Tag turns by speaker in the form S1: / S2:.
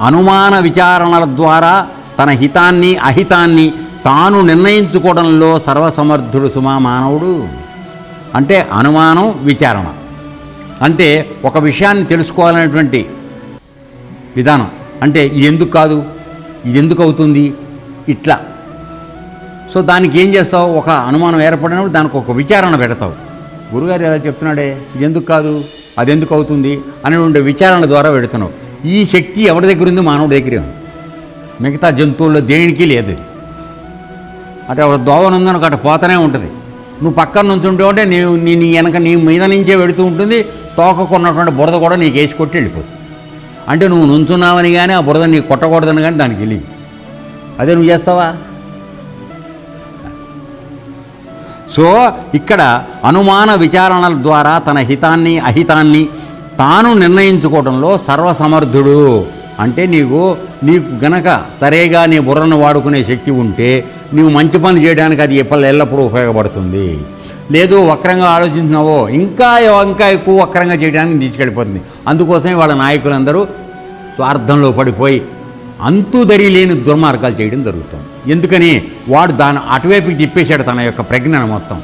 S1: అనుమాన విచారణల ద్వారా తన హితాన్ని అహితాన్ని తాను నిర్ణయించుకోవడంలో సర్వసమర్థుడు సుమా మానవుడు. అంటే అనుమానం విచారణ. అంటే ఒక విషయాన్ని తెలుసుకోవాలనేటువంటి విధానం. అంటే ఇది ఎందుకు కాదు? ఇది ఎందుకు అవుతుంది? ఇట్లా. సో దానికి ఏం చేస్తావు? ఒక అనుమానం ఏర్పడినప్పుడు దానికి ఒక విచారణ పెడతావు. గురుగారు ఎలా చెప్తున్నాడే ఇది ఎందుకు కాదు? అది ఎందుకు అవుతుంది? అనేటువంటి విచారణ ద్వారా పెడుతున్నావు. ఈ శక్తి ఎవరి దగ్గర ఉంది మానవుడి దగ్గరే ఉంది. మిగతా జంతువుల్లో దేనికి లేదు. అటు ఎవరు ఒక అటు పోతూనే ఉంటుంది. నువ్వు పక్కన నుంచి ఉంటే నీ నీ నీ వెనక నీ మీద నుంచే వెడుతూ ఉంటుంది. తోకకున్నటువంటి బురద కూడా నీకు వేసి కొట్టి వెళ్ళిపోతుంది. అంటే నువ్వు నుంచున్నావని కానీ ఆ బురద నీకు కొట్టకూడదని కానీ దానికి వెళ్ళి. అదే నువ్వు చేస్తావా? సో ఇక్కడ అనుమాన విచారణల ద్వారా తన హితాన్ని అహితాన్ని తాను నిర్ణయించుకోవడంలో సర్వసమర్థుడు. అంటే నీకు నీకు గనక సరేగా నీ బుర్రను వాడుకునే శక్తి ఉంటే నీవు మంచి పని చేయడానికి అది ఎప్పటి ఎల్లప్పుడూ ఉపయోగపడుతుంది. లేదు వక్రంగా ఆలోచించినావో ఇంకా ఇంకా ఎక్కువ వక్రంగా చేయడానికి తీసుకెళ్ళిపోతుంది. అందుకోసమే వాళ్ళ నాయకులందరూ స్వార్థంలో పడిపోయి అంతుదరి లేని దుర్మార్గాలు చేయడం జరుగుతుంది. ఎందుకని వాడు దాని అటువైపుకి తిప్పేశాడు తన యొక్క ప్రజ్ఞను మొత్తం.